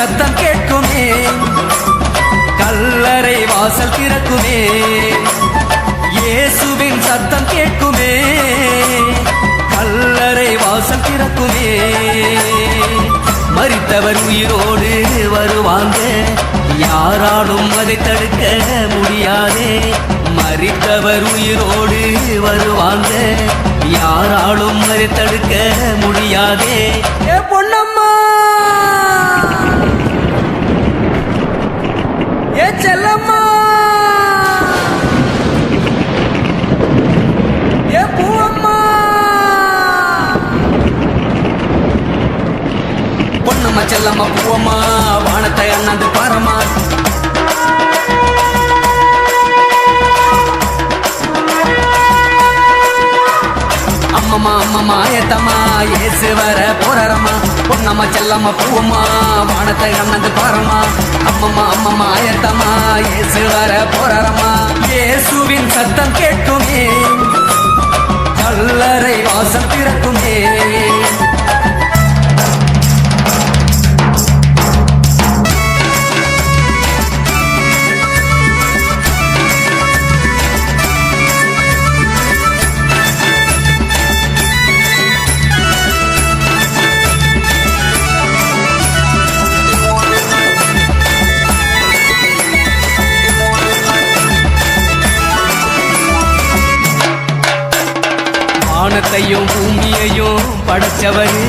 சத்தம் கேட்குமே. கல்லறை வாசல் திறக்குமே. இயேசுவின் சத்தம் கேட்குமே. கல்லறை வாசல் திறக்குமே. மறித்தவர் உயிரோடு வருவாங்க. யாராலும் அதை தடுக்க முடியாதே. மறித்தவர் உயிரோடு வருவாங்க. யாராலும் அதை தடுக்க முடியாதே. செல்லம்மா பூவம்மா வானத்தை அண்ணாந்து பாரம்மா அம்மம்மா அம்மம்மா ஏத்தம்மா ஏசு வர போறரம்மா. பொன்னம்மா செல்லம்மா பூவம்மா வானத்தை அண்ணந்து பாரம்மா அம்மம்மா அம்மம்மா ஏத்தம்மா ஏசு வர போறரம்மா. இயேசுவின் சத்தம் கேட்குமே கல்லறை வாசம் திறக்குமே. வானத்தையும் பூமியையும் படைச்சவரு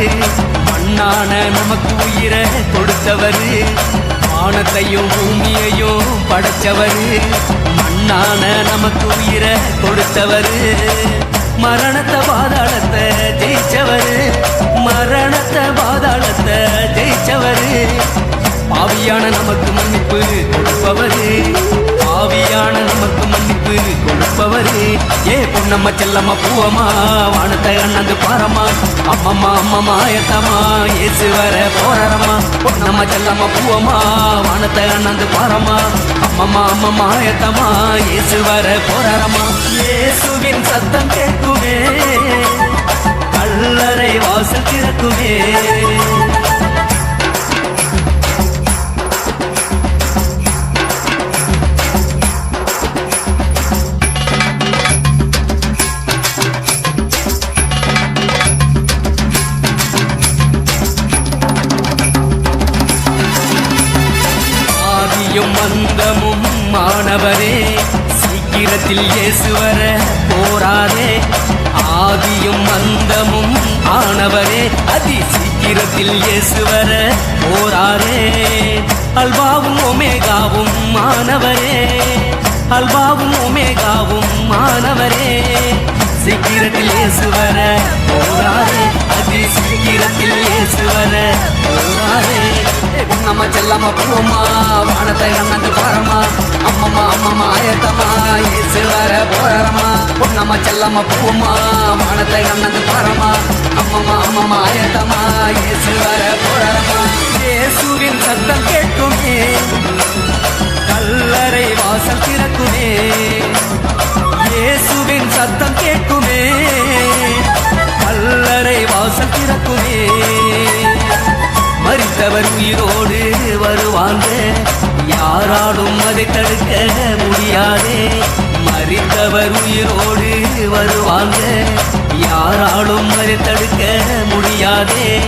மண்ணான நமக்கு உயிரை கொடுத்தவரு. வானத்தையும் பூமியையும் படைச்சவரு மண்ணான நமக்கு உயிரை கொடுத்தவரு. மரணத்தை பாதாளத்தை ஜெயிச்சவரு. மரணத்தை பாதாளத்தை ஜெயிச்சவரு. பாவியான நமக்கு மன்னிப்பு கொடுப்பவரு. பாவியான நமக்கு மன்னிப்பு கொடுப்பவரு. ஏ பொன்னம்மா செல்லம்மா பூவம்மா வானத்தை அண்ணந்து பாரம்மா. அம்மம்மா அம்மம்மா எட்டம்மா ஏசு வர போறம்மா பொன்னம்மா செல்லம்மா பூவம்மா வானத்தை அண்ணந்து பாரம்மா. அம்மம்மா அம்மம்மா எட்டம்மா ஏசு வர போறம்மா ஏசுவின் சத்தம் கேட்குமே கல்லறை வாசல் திறக்குமே. ஆதியும் மாணவரே சீக்கிரத்தில் இயேசுவர போராதே ஆதியும் மந்தமும் ஆனவரே அதி சீக்கிரத்தில் இயேசுவர போராதே அல்பாவும் ஒமேகாவும் மாணவரே அல்வாவும் ஒமேகாவும் மாணவரே. சீக்கிரத்தில் இயேசுவர போராதே அதி சீக்கிரத்தில் இயேசுவர நம்ம செல்லம்மா பூவம்மா வானத்தை அண்ணந்து பாரம்மா. அம்மம்மா அம்மம்மா ஆயத்தம்மா. ஏசு வர போறம்மா பொன்னம்மா செல்லம்மா பூவம்மா வானத்தை அண்ணந்து பாரம்மா. அம்மம்மா அம்மம்மா ஆயத்தம்மா. ஏசு வர போறம்மா ஏசுவின் சத்தம் கேட்குமே. கல்லறை வாசல் திறக்குமே. ஏசுவின் சத்தம் மறித்தவர் உயிரோடு வருவாங்க. யாராலும் அதை தடுக்க முடியாதே. மறித்தவர் உயிரோடு வருவாங்க. யாராலும் அதை தடுக்க முடியாதே.